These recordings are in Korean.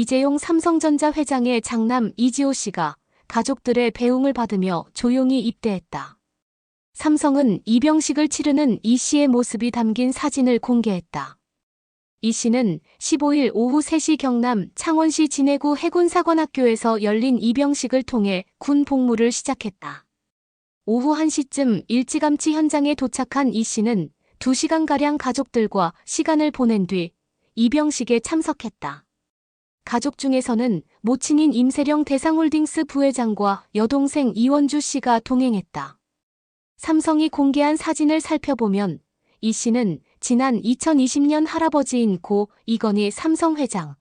이재용 삼성전자 회장의 장남 이지호 씨가 가족들의 배웅을 받으며 조용히 입대했다. 삼성은 입영식을 치르는 이 씨의 모습이 담긴 사진을 공개했다. 이 씨는 15일 오후 3시 경남 창원시 진해구 해군사관학교에서 열린 입영식을 통해 군 복무를 시작했다. 오후 1시쯤 일찌감치 현장에 도착한 이 씨는 2시간가량 가족들과 시간을 보낸 뒤 입영식에 참석했다. 가족 중에서는 모친인 임세령 대상홀딩스 부회장과 여동생 이원주 씨가 동행했다. 삼성이 공개한 사진을 살펴보면 이 씨는 지난 2020년 할아버지인 고 이건희 삼성 회장.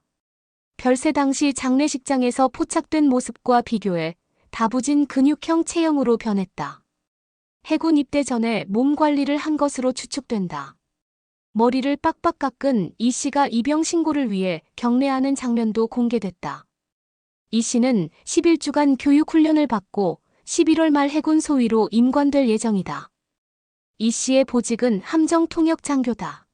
별세 당시 장례식장에서 포착된 모습과 비교해 다부진 근육형 체형으로 변했다. 해군 입대 전에 몸 관리를 한 것으로 추측된다. 머리를 빡빡 깎은 이 씨가 입영 신고를 위해 경례하는 장면도 공개됐다. 이 씨는 11주간 교육 훈련을 받고 11월 말 해군 소위로 임관될 예정이다. 이 씨의 보직은 함정 통역 장교다.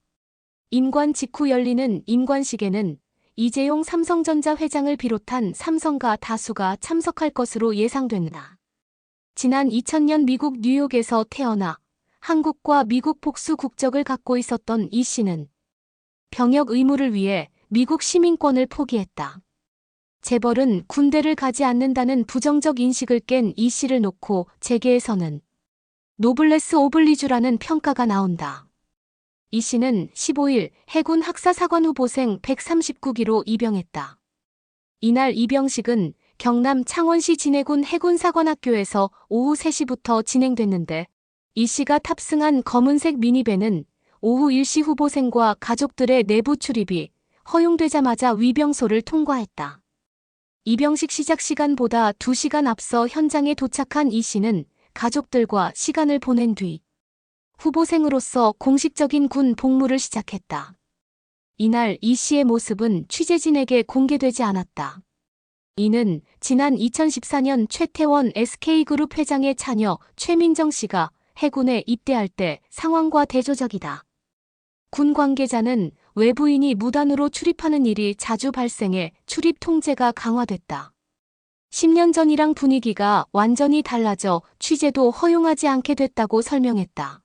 임관 직후 열리는 임관식에는 이재용 삼성전자 회장을 비롯한 삼성가 다수가 참석할 것으로 예상된다. 지난 2000년 미국 뉴욕에서 태어나 한국과 미국 복수 국적을 갖고 있었던 이 씨는 병역 의무를 위해 미국 시민권을 포기했다. 재벌은 군대를 가지 않는다는 부정적 인식을 깬 이 씨를 놓고 재계에서는 노블레스 오블리주라는 평가가 나온다. 이 씨는 15일 해군 학사사관 후보생 139기로 입영했다. 이날 입영식은 경남 창원시 진해군 해군사관학교에서 오후 3시부터 진행됐는데 이 씨가 탑승한 검은색 미니밴은 오후 1시 후보생과 가족들의 내부 출입이 허용되자마자 위병소를 통과했다. 입영식 시작 시간보다 2시간 앞서 현장에 도착한 이 씨는 가족들과 시간을 보낸 뒤 후보생으로서 공식적인 군 복무를 시작했다. 이날 이 씨의 모습은 취재진에게 공개되지 않았다. 이는 지난 2014년 최태원 SK그룹 회장의 자녀 최민정 씨가 해군에 입대할 때 상황과 대조적이다. 군 관계자는 외부인이 무단으로 출입하는 일이 자주 발생해 출입 통제가 강화됐다. 10년 전이랑 분위기가 완전히 달라져 취재도 허용하지 않게 됐다고 설명했다.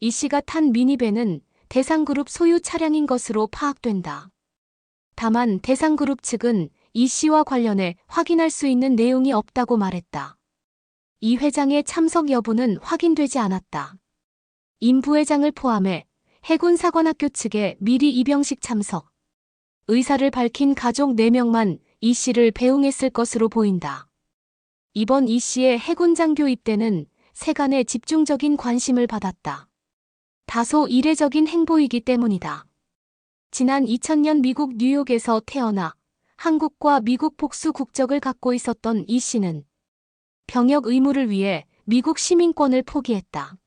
이 씨가 탄 미니밴은 대상그룹 소유 차량인 것으로 파악된다. 다만 대상그룹 측은 이 씨와 관련해 확인할 수 있는 내용이 없다고 말했다. 이 회장의 참석 여부는 확인되지 않았다. 임 부회장을 포함해 해군사관학교 측에 미리 입영식 참석, 의사를 밝힌 가족 4명만 이 씨를 배웅했을 것으로 보인다. 이번 이 씨의 해군 장교 입대는 세간의 집중적인 관심을 받았다. 다소 이례적인 행보이기 때문이다. 지난 2000년 미국 뉴욕에서 태어나 한국과 미국 복수 국적을 갖고 있었던 이 씨는 병역 의무를 위해 미국 시민권을 포기했다.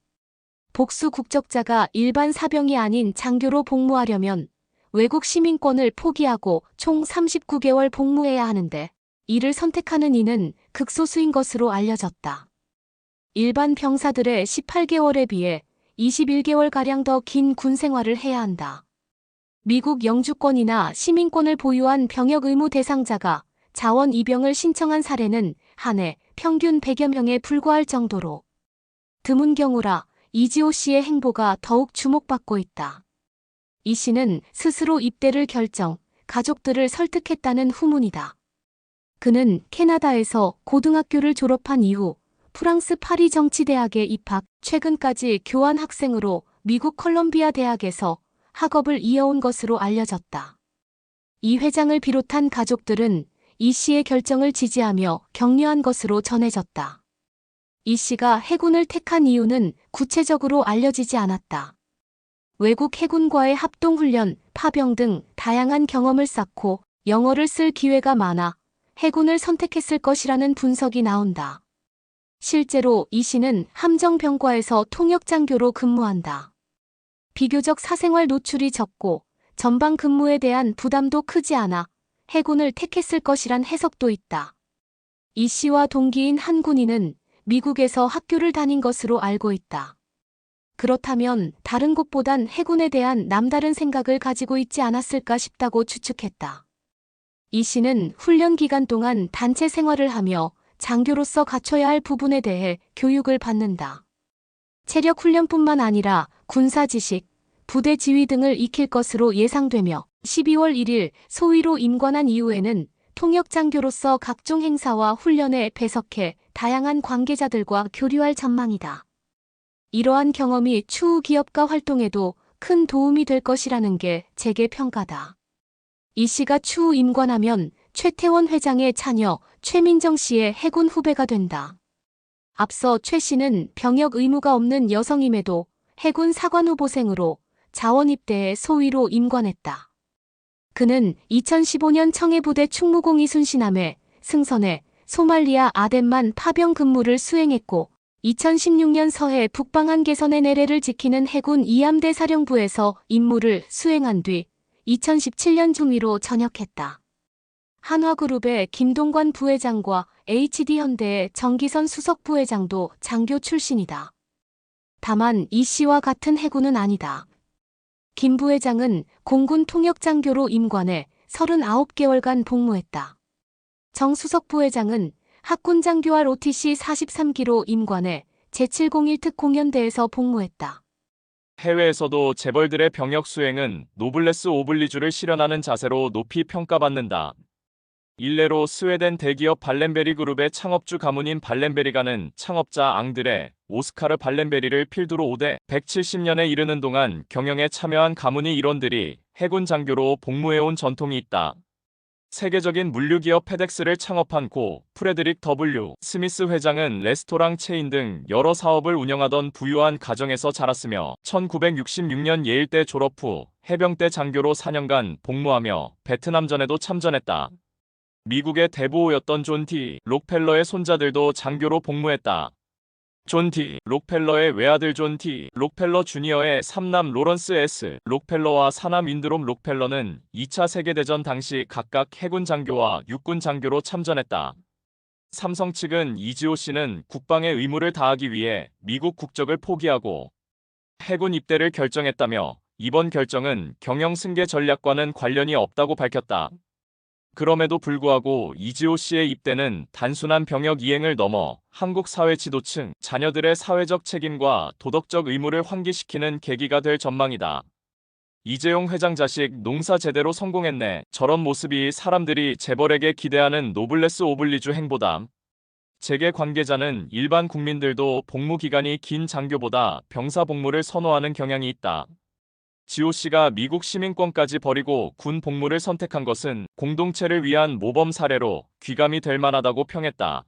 복수 국적자가 일반 사병이 아닌 장교로 복무하려면 외국 시민권을 포기하고 총 39개월 복무해야 하는데 이를 선택하는 이는 극소수인 것으로 알려졌다. 일반 병사들의 18개월에 비해 21개월가량 더 긴 군 생활을 해야 한다. 미국 영주권이나 시민권을 보유한 병역 의무 대상자가 자원 입영을 신청한 사례는 한 해 평균 100여 명에 불과할 정도로 드문 경우라 이지호 씨의 행보가 더욱 주목받고 있다. 이 씨는 스스로 입대를 결정, 가족들을 설득했다는 후문이다. 그는 캐나다에서 고등학교를 졸업한 이후 프랑스 파리 정치대학에 입학, 최근까지 교환 학생으로 미국 컬럼비아 대학에서 학업을 이어온 것으로 알려졌다. 이 회장을 비롯한 가족들은 이 씨의 결정을 지지하며 격려한 것으로 전해졌다. 이 씨가 해군을 택한 이유는 구체적으로 알려지지 않았다. 외국 해군과의 합동훈련, 파병 등 다양한 경험을 쌓고 영어를 쓸 기회가 많아 해군을 선택했을 것이라는 분석이 나온다. 실제로 이 씨는 함정병과에서 통역장교로 근무한다. 비교적 사생활 노출이 적고 전방 근무에 대한 부담도 크지 않아 해군을 택했을 것이란 해석도 있다. 이 씨와 동기인 한 군인은 미국에서 학교를 다닌 것으로 알고 있다. 그렇다면 다른 곳보단 해군에 대한 남다른 생각을 가지고 있지 않았을까 싶다고 추측했다. 이 씨는 훈련 기간 동안 단체 생활을 하며 장교로서 갖춰야 할 부분에 대해 교육을 받는다. 체력 훈련뿐만 아니라 군사 지식, 부대 지휘 등을 익힐 것으로 예상되며 12월 1일 소위로 임관한 이후에는 통역장교로서 각종 행사와 훈련에 배석해 다양한 관계자들과 교류할 전망이다. 이러한 경험이 추후 기업가 활동에도 큰 도움이 될 것이라는 게 제게 평가다. 이 씨가 추후 임관하면 최태원 회장의 차녀 최민정 씨의 해군 후배가 된다. 앞서 최 씨는 병역 의무가 없는 여성임에도 해군 사관 후보생으로 자원 입대에 소위로 임관했다. 그는 2015년 청해부대 충무공이 순신함에 승선해 소말리아 아덴만 파병 근무를 수행했고 2016년 서해 북방 한 개선의 내래를 지키는 해군 이함대 사령부에서 임무를 수행한 뒤 2017년 중위로 전역했다. 한화그룹의 김동관 부회장과 HD현대의 정기선 수석 부회장도 장교 출신이다. 다만 이 씨와 같은 해군은 아니다. 김 부회장은 공군 통역장교로 임관해 39개월간 복무했다. 정 수석 부회장은 학군 장교와 OTC 43기로 임관해 제701 특공연대에서 복무했다. 해외에서도 재벌들의 병역 수행은 노블레스 오블리주를 실현하는 자세로 높이 평가받는다. 일례로 스웨덴 대기업 발렌베리 그룹의 창업주 가문인 발렌베리가는 창업자 앙드레 오스카르 발렌베리를 필두로 5대 170년에 이르는 동안 경영에 참여한 가문의 일원들이 해군 장교로 복무해온 전통이 있다. 세계적인 물류기업 페덱스를 창업한 고 프레드릭 W. 스미스 회장은 레스토랑 체인 등 여러 사업을 운영하던 부유한 가정에서 자랐으며 1966년 예일대 졸업 후 해병대 장교로 4년간 복무하며 베트남전에도 참전했다. 미국의 대부호였던 존티 록펠러의 손자들도 장교로 복무했다. 존티 록펠러의 외아들 존티 록펠러 주니어의 삼남 로런스 S 록펠러와 사남 윈드롬 록펠러는 2차 세계대전 당시 각각 해군 장교와 육군 장교로 참전했다. 삼성 측은 이지호 씨는 국방의 의무를 다하기 위해 미국 국적을 포기하고 해군 입대를 결정했다며 이번 결정은 경영 승계 전략과는 관련이 없다고 밝혔다. 그럼에도 불구하고 이지호 씨의 입대는 단순한 병역 이행을 넘어 한국 사회 지도층, 자녀들의 사회적 책임과 도덕적 의무를 환기시키는 계기가 될 전망이다. 이재용 회장 자식 농사 제대로 성공했네. 저런 모습이 사람들이 재벌에게 기대하는 노블레스 오블리주 행보다. 재계 관계자는 일반 국민들도 복무 기간이 긴 장교보다 병사 복무를 선호하는 경향이 있다. 씨가 미국 시민권까지 버리고 군 복무를 선택한 것은 공동체를 위한 모범 사례로 귀감이 될 만하다고 평했다.